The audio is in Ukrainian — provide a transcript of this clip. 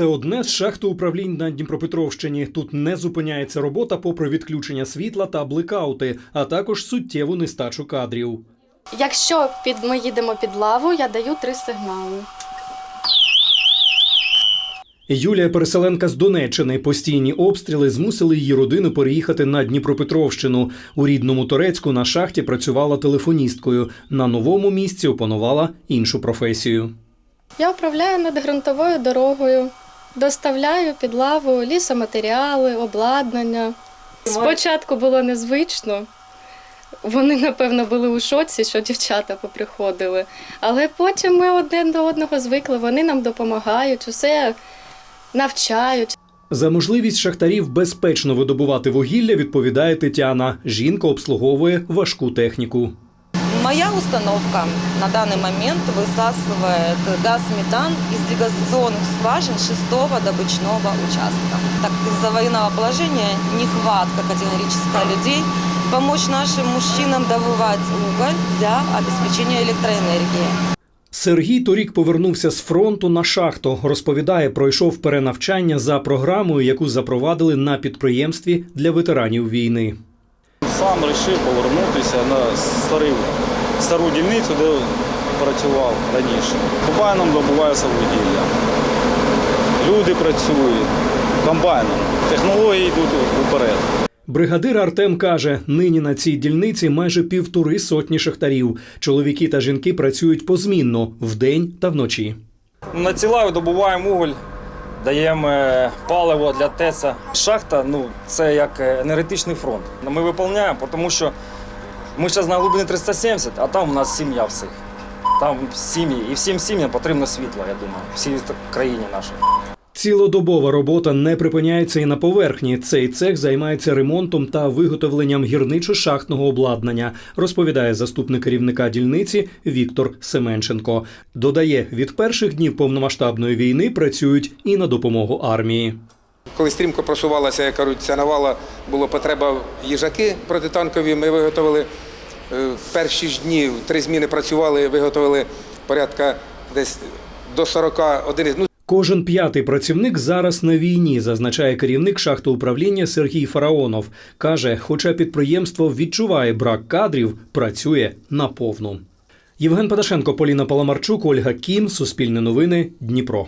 Це одне з шахти управлінь на Дніпропетровщині. Тут не зупиняється робота попри відключення світла та блекаути, а також суттєву нестачу кадрів. Якщо під, ми їдемо під лаву, я даю три сигнали. Юлія переселенка з Донеччини. Постійні обстріли змусили її родину переїхати на Дніпропетровщину. У рідному Торецьку на шахті працювала телефоністкою. На новому місці опанувала іншу професію. Я управляю над ґрунтовою дорогою, доставляю під лаву лісоматеріали, обладнання. Спочатку було незвично. Вони, напевно, були у шоці, що дівчата поприходили. Але потім ми один до одного звикли, вони нам допомагають, усе навчають. За можливість шахтарів безпечно видобувати вугілля відповідає Тетяна. Жінка обслуговує важку техніку. Моя установка на данный момент высасывает газ метан из дегазационных скважин шестого добычного участка. Так как из-за военного положения нехватка категорическая людей помочь нашим мужчинам добывать уголь для обеспечения электроэнергии. Сергій торік повернувся з фронту на шахту. Розповідає, пройшов перенавчання за програмою, яку запровадили на підприємстві для ветеранів війни. Сам вирішив повернутися на старий, стару дільницю, де працював раніше. Комбайном добувається вугілля. Люди працюють комбайном. Технології йдуть вперед. Бригадир Артем каже: нині на цій дільниці майже півтори сотні шахтарів. Чоловіки та жінки працюють позмінно вдень та вночі. На цілаю добуваємо уголь, даємо е, паливо для ТЕЦа. Шахта ну, це як е, енергетичний фронт. Ми виконуємо, тому що ми зараз на глибині 370, а там у нас сім'я всіх. Там сім'ї. І всім сім'ям потрібно світло, я думаю, всій країні нашій. Цілодобова робота не припиняється і на поверхні. Цей цех займається ремонтом та виготовленням гірничо-шахтного обладнання, розповідає заступник керівника дільниці Віктор Семенченко. Додає, від перших днів повномасштабної війни працюють і на допомогу армії. Коли стрімко просувалася, як кажуть, ця навала, була потреба їжаки протитанкові. Ми виготовили в перші ж дні, три зміни працювали, виготовили порядка десь до 40 одиниць. Ну, Кожен п'ятий працівник зараз на війні, зазначає керівник шахтоуправління Сергій Фараонов. Каже, хоча підприємство відчуває брак кадрів, працює наповну. Євген Падашенко, Поліна Паламарчук, Ольга Кім, Суспільне новини, Дніпро.